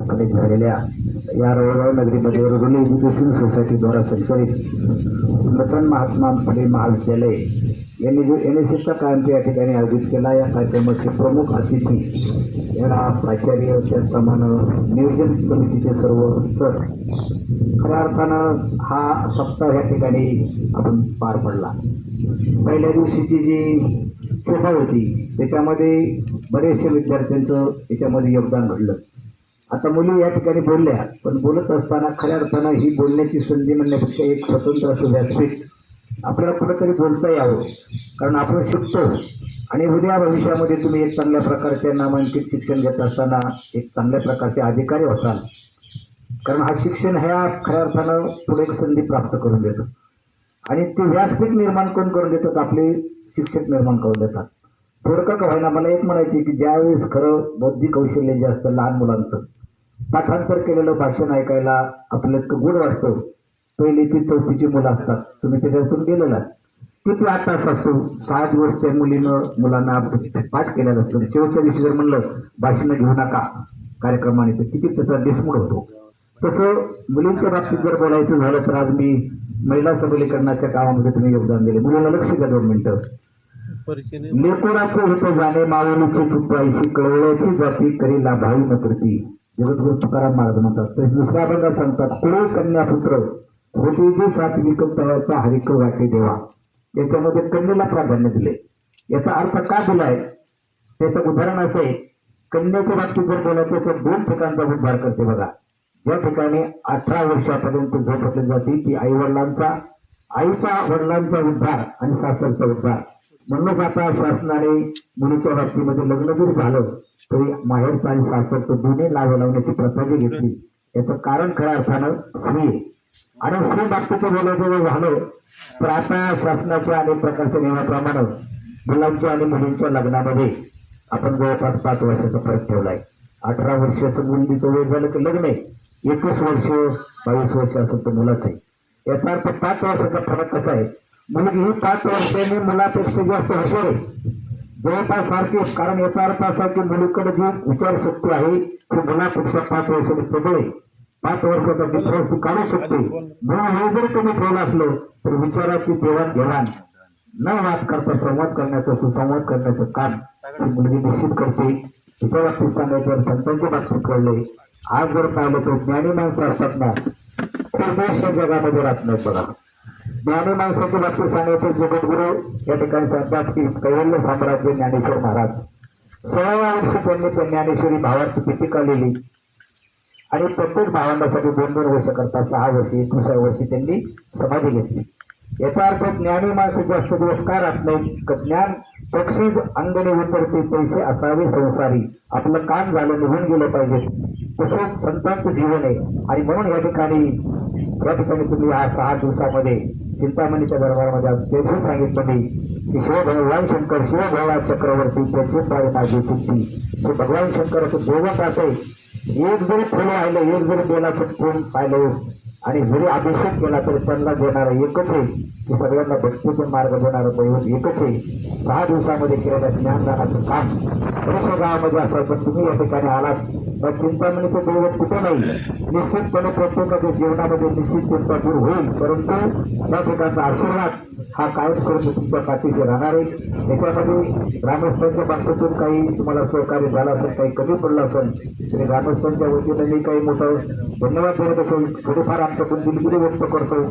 कडे झालेल्या या रोळगाव नगरीमध्ये रुरल एज्युकेशन सोसायटीद्वारा संचालित नूतन महात्मा फुले महाविद्यालय यांनी जो एन एस एसचा कार्यक्रम या ठिकाणी आयोजित केला. या कार्यक्रमाचे प्रमुख अतिथी याला प्राचार्य त्याचप्रमाणे नियोजन समितीचे सर्व सर. खऱ्या अर्थानं हा सप्ताह या ठिकाणी आपण पार पडला. पहिल्या दिवशीची जी शोभा होती त्याच्यामध्ये बरेचसे विद्यार्थ्यांचं याच्यामध्ये योगदान घडलं. आता मुली या ठिकाणी बोलल्या पण बोलत असताना खऱ्या अर्थानं ही बोलण्याची संधी म्हणण्यापेक्षा एक स्वतंत्र असं व्यासपीठ आपल्याला कुठंतरी बोलता यावं कारण आपण शिकतो. आणि उद्या भविष्यामध्ये तुम्ही एक चांगल्या प्रकारचे नामांकित शिक्षण घेत असताना एक चांगल्या प्रकारचे अधिकारी होताल कारण हा शिक्षण ह्या खऱ्या अर्थानं पुढे एक संधी प्राप्त करून देतो. आणि ते व्यासपीठ निर्माण कोण करून देतात? आपले शिक्षक निर्माण करून देतात. थोडकं का होईना मला एक म्हणायची की ज्यावेळेस खरं बौद्धिक कौशल्य जे असतं लहान मुलांचं पाठांतर केलेलं भाषण ऐकायला आपलं इतकं गुड वाटतं. पहिली ती चौथीची मुलं असतात. तुम्ही त्याच्यातून गेलेला किती आठ तास असतो? सहा दिवस त्या मुलीनं मुलांना पाठ केलेला असतो. शेवटच्या दिवशी जर म्हणलं भाषणं घेऊ नका. कार्यक्रमाने तर किती त्याचा डिसमूड होतो. तसं मुलींच्या बाबतीत जर बोलायचं झालं तर आज मी महिला सबलीकरणाच्या कामामध्ये तुम्ही योगदान दिले. मुलीला लक्ष द्या दोन मिनिटं. लेकोराचे होते जाणे मावलीचे चुकवायशी कळवळ्याची जाती करी लाभावी न कृती जगद्गुरु तुकाराम महाराज म्हणतात सांगतात कुळे कन्यापुत्र होते सात विकत तळाचा हरिक वाटे देवा याच्यामध्ये कन्येला प्राधान्य दिले. याचा अर्थ का दिलाय? त्याचं उदाहरण असं आहे. कन्याच्या बाबतीत जर बोलायचं तर दोन ठिकाणचा उद्धार करते बघा. ज्या ठिकाणी अठरा वर्षापर्यंत झोपवली जाते ती आई वडिलांचा आईचा वडिलांचा उद्धार आणि सासरचा उद्धार. म्हणूनच आता शासनाने मुलीच्या बाबतीमध्ये लग्न जरी झालं तरी माहेरचा आणि सासरचं दोन्ही लाभ लावण्याची प्रथा जी घेतली. याचं कारण खऱ्या अर्थानं स्त्री आणि स्त्री बाबतीचं बोलायचं जर झालं तर आता शासनाच्या अनेक प्रकारच्या नियमाप्रमाणे मुलांच्या आणि मुलींच्या लग्नामध्ये आपण जवळपास पाच वर्षाचा फरक ठेवलाय. अठरा वर्षाचं मुलीचं वेळ झालं की लग्न आहे. एकवीस वर्ष बावीस वर्ष असेल तर मुलाच आहे. याचा अर्थ पाच वर्षाचा फरक कसा आहे? मुलगी ही पाच वर्षांनी मुलापेक्षा जास्त हुशार आहे जवळपास सारखेच कारण याचा अर्थ असा की मुलीकडे जी विचारशक्ती आहे ती मुलापेक्षा पाच वर्षांनी प्रबळ आहे पाच वर्षाचा डिफरन्स ती काढू शकते. म्हणून हे जर कमी ठेवलं असलं तर विचाराची देवाणघेवाण न वाद करता संवाद करण्याचं सुसंवाद करण्याचं काम ती मुलगी निश्चित करते. तिच्या बाबतीत सांगायचं संतांच्या बाबतीत कळले. आज जर पाहिलं तर ज्ञानी माणसं असतात ना तर देश जगामध्ये राहत नाही बघा. ज्ञानी माणसाच्या बाबतीत सांगायचे जगद्गुरु या ठिकाणी सांगतात की कैवल्य साम्राज्य ज्ञानेश्वर महाराज. सोळाव्या वर्षी त्यांनी त्या ज्ञानेश्वरी भावार्थ टीका लिहिली आणि प्रत्येक भावंडासाठी दोन दोन वर्ष करता सहा वर्षी एकविसाव्या वर्षी त्यांनी समाधी घेतली. याचा अर्थ ज्ञानी माणसे जास्त दिवस का राहत नाही ज्ञान पक्षी अंगणे उतरते पैसे असावे संसारी. आपलं काम झालं निघून गेलं पाहिजे. तसंच संतांचं जीवन आहे. आणि म्हणून या ठिकाणी या ठिकाणी तुम्ही आज सहा दिवसामध्ये चिंतामणीच्या दरबारामध्ये तेही सांगितलं मी की शिव भगवान शंकर शिवभगवा चक्रवर्ती त्याचे पाय माझी चित्ती हे भगवान शंकराचं देवत असे एक जरी फुलं राहिलं एक जरी बेलाचं फुल पाहिलं आणि जरी अभिषेक केला तरी त्यांना देणारा एकच आहे की सगळ्यांना भक्तीचे मार्ग देणारा दैवत एकच आहे. सहा दिवसामध्ये केलेल्या ज्ञानदानाचं काम. बऱ्याचशा गावामध्ये असं पण तुम्ही या ठिकाणी आलात. तर चिंतामणीचं दैवत कुठे नाही? निश्चितपणे प्रत्येकाच्या जीवनामध्ये निश्चित चिंता दूर होईल. परंतु त्या ठिकाणचा आशीर्वाद हा कायम करून तुमच्या पाठीशी राहणार आहे. त्याच्यामध्ये ग्रामस्थांच्या बाबतीतून काही तुम्हाला सहकार्य झालं असेल काही कमी पडलं असेल तरी ग्रामस्थांच्या वतीनं मी काही मोठं धन्यवाद देत असेल. थोडीफार आमच्याकडून दिलगिरी व्यक्त करतो.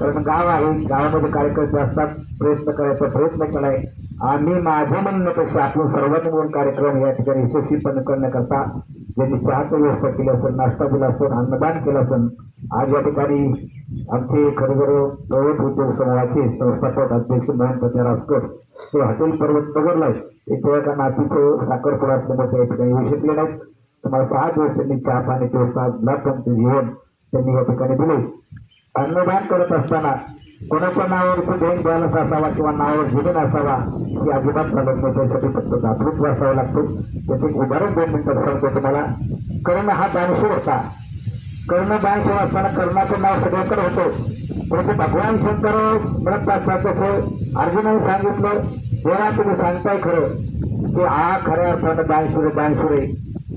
कारण गाव आहे. गावामध्ये कार्यकर्ते असतात प्रयत्न करायचा प्रयत्न केलाय. आम्ही माझ्या म्हणण्यापेक्षा आपण सर्वांनी मिळून कार्यक्रम या ठिकाणी यशस्वीपणे करण्याकरता ज्यांनी चहाची व्यवस्था केली असेल नाश्ता दिला असेल अन्नदान केलं असेल आज या ठिकाणी आमचे खरोखर प्रवत उद्योग समूहाचे संस्थापक अध्यक्ष मोहन पत्या रासकर ते हॉटेल पर्वत सगरलाय त्याच्या एका नातीचं साखरपुडा असल्यामुळे त्या ठिकाणी येऊ शकले नाहीत तुम्हाला सहा दिवस त्यांनी चहा पाण्याची व्यवस्था गुलाबजामचं जीवन त्यांनी या ठिकाणी दिले. अन्नदान करत असताना कोणाच्या नावावरचं देण बॅलन्स असावा किंवा नावावर जमीन असावा ही अजिबात चालत नाही. त्यासाठी फक्त जागृत वाचावा लागतो. त्याचे एक उदाहरण दोन मिनिटात सांगतो तुम्हाला. कर्ण हा दानशूर होता. कर्ण दानशूर असताना कर्णाचं नाव सगळ्याकडे होतं. परंतु भगवान शंकर म्हणत असतात तसं अर्जुनाने सांगितलं. देवा तुम्ही सांगताय खरं की आ खऱ्या अर्थानं दानशुरे दानशुरे आहे.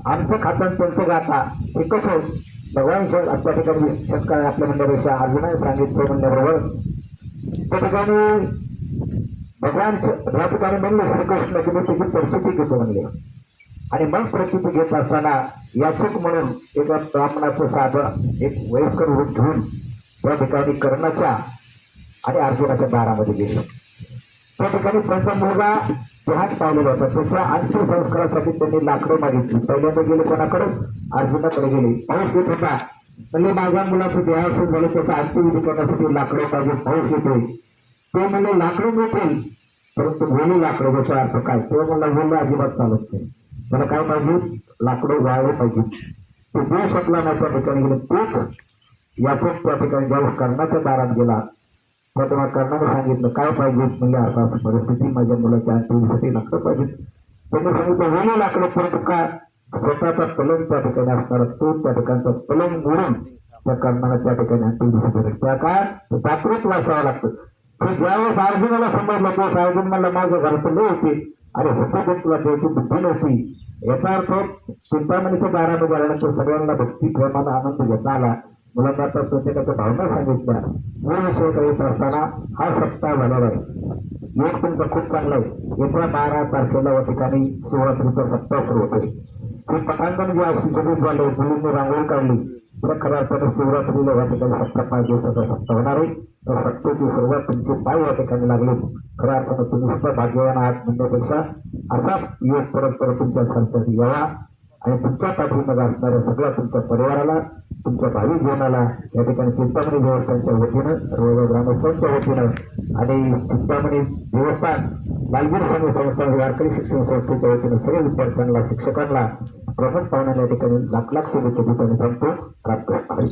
आमचं खातं त्यांचं गाता. हे कसं भगवान शं- ठिकाणी सत्कार आपल्या म्हणण्यापेक्षा अजूनही सांगितलं म्हणल्याबरोबर त्या ठिकाणी भगवान श- या ठिकाणी म्हणले श्रीकृष्ण की मी तुझी परिस्थिती घेतो म्हणले. आणि मग प्रचिती घेत असताना याचक म्हणून एका ब्राह्मणाचं साधं एक वयस्कर रूप घेऊन त्या ठिकाणी कर्णाच्या आणि अर्जुनाच्या दारामध्ये गेले. त्या ठिकाणी प्रथम मुलगा जहाज पावलेला होता. त्याच्या अंतिम संस्कारासाठी त्यांनी लाकडं मागितली. पहिल्यांदा गेले कोणाकडे? अर्जुनाकडे गेले. पाऊस येत होता. म्हणजे माझ्या मुलाचं देहासून झालं त्याचा अंत्यविधी करण्यासाठी लाकडं पाहिजे. पाऊस येतोय. ते म्हणले लाकडं मिळतील परंतु बोलू लाकडं त्याचा अर्थ काय? तो म्हणला बोललं अजिबात चालत नाही. मला काय पाहिजे? लाकडं वाळले पाहिजे. तो देऊ शकला नाही त्या ठिकाणी. गेलं तोच याचंच त्या ठिकाणी जाऊन कर्णाच्या दारात गेला. तर तेव्हा सांगितलं काय पाहिजे? म्हणजे आता असं परिस्थिती माझ्या मुलाच्या अंतिमसाठी लाकडं पाहिजे. त्यांनी सांगितलं होणं लाकडं परंतु का? स्वतःचा पलंग त्या ठिकाणी असणारा तो त्या ठिकाणचा पलंग मोडून त्या कर्णाला त्या ठिकाणी अंतिम त्या काय तात्विक वाचावं लागतं. तर ज्यावेळेस अर्जुनाला समजलं तो अर्जुन मला माझ्या घरातलं होते. आणि होतं पण तुला त्याची बुद्धी नव्हती. याचा अर्थ चिंतामणीच्या दारामध्ये आल्यानंतर सगळ्यांना भक्ती प्रेमाला आनंद घेता आला. मुलांना आता प्रत्येकाच्या भावना सांगितल्या मूळ विषय करीत असताना हा सप्ताह झालेला आहे. योग तुमचा खूप चांगला आहे. येत्या बारा तारखेला या ठिकाणी शिवरात्रीचा सप्ताह सुरू होतोय. ते पटांगण जे आहे सुशोभित झाले मुलींनी रांगोळी काढली. तर खऱ्या अर्थानं शिवरात्रीला या ठिकाणी सप्ताह पाच दिवसाचा सप्ताह होणार आहे. तर सप्ताची सुरुवात तुमचे पाय या ठिकाणी लागले. खऱ्या अर्थानं तुम्ही सुद्धा भाग्यवान आहात म्हणण्यापेक्षा असा योग परत परत तुमच्या संतती यावा. आणि तुमच्या पाठीमध्ये असणाऱ्या सगळ्या तुमच्या परिवाराला तुमच्या भावी जीवनाला या ठिकाणी चिंतामणी देवस्थानच्या वतीनं सर्व ग्रामस्थांच्या वतीनं आणि चिंतामणी देवस्थान लालगीर स्वामी संस्थान वारकरी शिक्षण संस्थेच्या वतीनं सर्व विद्यार्थ्यांना शिक्षकांना प्रमुख पाहुण्या या ठिकाणी लाख लाख शुभेच्छा ठिकाणी सांगतो रामकृष्ण हरी